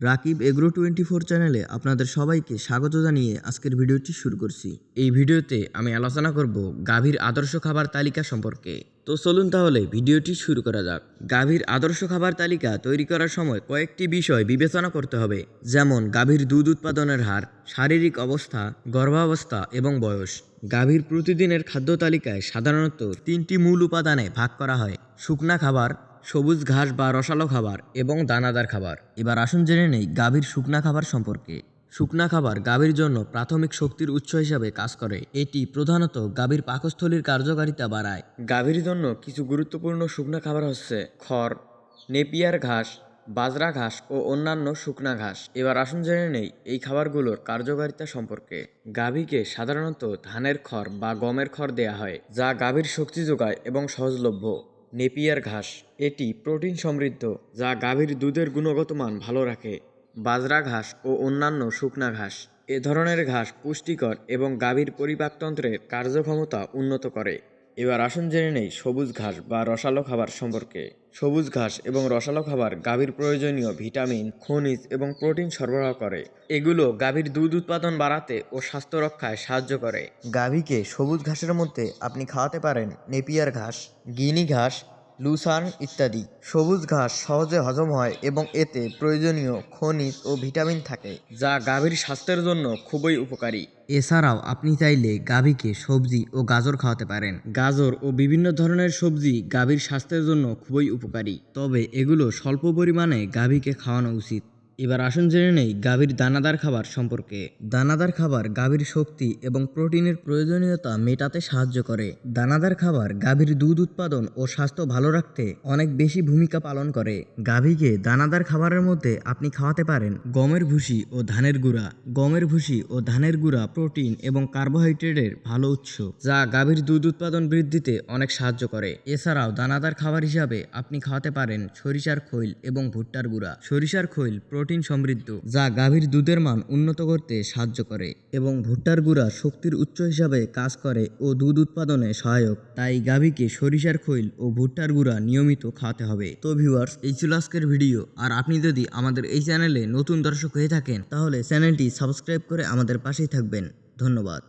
Rakib agro twenty four চ্যানেলে আপনাদের সবাইকে স্বাগত জানিয়ে আজকের ভিডিওটি শুরু করছি। এই ভিডিওতে আমি আলোচনা করব গাভীর আদর্শ খাবার তালিকা সম্পর্কে। তো চলুন তাহলে ভিডিওটি শুরু করা যাক। গাভীর আদর্শ খাবার তালিকা তৈরি করার সময় কয়েকটি বিষয় বিবেচনা করতে হবে, যেমন গাভীর দুধ উৎপাদনের হার, শারীরিক অবস্থা, গর্ভাবস্থা এবং বয়স। গাভীর প্রতিদিনের খাদ্য তালিকায় সাধারণত তিনটি মূল উপাদানে ভাগ করা হয়, শুকনা খাবার সবুজ ঘাস বা রসালো খাবার এবং দানাদার খাবার। এবার আসুন জেনে নেই গাভীর শুকনা খাবার সম্পর্কে। শুকনা খাবার গাভীর জন্য প্রাথমিক শক্তির উৎস হিসাবে কাজ করে। এটি প্রধানত গাভীর পাকস্থলীর কার্যকারিতা বাড়ায়। গাভীর জন্য কিছু গুরুত্বপূর্ণ শুকনা খাবার হচ্ছে খড়, নেপিয়ার ঘাস, বাজরা ঘাস ও অন্যান্য শুকনা ঘাস। এবার আসুন জেনে নেই এই খাবারগুলোর কার্যকারিতা সম্পর্কে। গাভীকে সাধারণত ধানের খড় বা গমের খড় দেয়া হয়, যা গাভীর শক্তি যোগায় এবং সহজলভ্য। নেপিয়ার ঘাস। এটি প্রোটিন সমৃদ্ধ, যা গাভীর দুধের গুণগত মান ভালো রাখে। বাজরা ঘাস ও অন্যান্য শুকনা ঘাস, এ ধরনের ঘাস পুষ্টিকর এবং গাভীর পরিপাকতন্ত্রের কার্যক্ষমতা উন্নত করে। এবার আসন জেনে নেই সবুজ ঘাস বা রসালো খাবার সম্পর্কে। সবুজ ঘাস এবং রসালো খাবার গাভীর প্রয়োজনীয় ভিটামিন, খনিজ এবং প্রোটিন সরবরাহ করে। এগুলো গাভীর দুধ উৎপাদন বাড়াতে ও স্বাস্থ্য রক্ষায় সাহায্য করে। গাভীকে সবুজ ঘাসের মধ্যে আপনি খাওয়াতে পারেন নেপিয়ার ঘাস, গিনি ঘাস লুসার্ন ইত্যাদি। সবুজ ঘাস সহজে হজম হয় এবং এতে প্রয়োজনীয় খনিজ ও ভিটামিন থাকে যা গাভীর স্বাস্থ্যের জন্য খুবই উপকারী। এছাড়াও আপনি চাইলে গাভীকে সবজি ও গাজর খাওয়াতে পারেন। গাজর ও বিভিন্ন ধরনের সবজি গাভীর স্বাস্থ্যের জন্য খুবই উপকারী। তবে এগুলো স্বল্প পরিমাণে গাভীকে খাওয়ানো উচিত। এবার আসুন জেনে নেই গাভীর দানাদার খাবার সম্পর্কে। দানাদার খাবার গাভীর শক্তি এবং প্রোটিনের প্রয়োজনীয়তা মেটাতে সাহায্য করে। দানাদার খাবার গাভীর দুধ উৎপাদন ও স্বাস্থ্য ভালো রাখতে অনেক বেশি ভূমিকা পালন করে। গাভীকে দানাদার খাবারের মধ্যে আপনি খাওয়াতে পারেন গমের ভুসি ও ধানের গুঁড়া। গমের ভুসি ও ধানের গুঁড়া প্রোটিন এবং কার্বোহাইড্রেটের ভালো উৎস, যা গাভীর দুধ উৎপাদন বৃদ্ধিতে অনেক সাহায্য করে। এছাড়াও দানাদার খাবার হিসাবে আপনি খাওয়াতে পারেন সরিষার খৈল এবং ভুট্টার গুঁড়া। সরিষার খৈল প্রোটিন সমৃদ্ধ, যা গাভীর দুধের মান উন্নত করতে সাহায্য করে এবং ভুট্টার গুঁড়া শক্তির উৎস হিসাবে কাজ করে ও দুধ উৎপাদনে সহায়ক। তাই গাভীকে সরিষার খৈল ও ভুট্টার গুঁড়া নিয়মিত খাওয়াতে হবে। তো ভিউয়ার্স, এই ছিল আজকের ভিডিও। আর আপনি যদি আমাদের এই চ্যানেলে নতুন দর্শক হয়ে থাকেন, তাহলে চ্যানেলটি সাবস্ক্রাইব করে আমাদের পাশেই থাকবেন। ধন্যবাদ।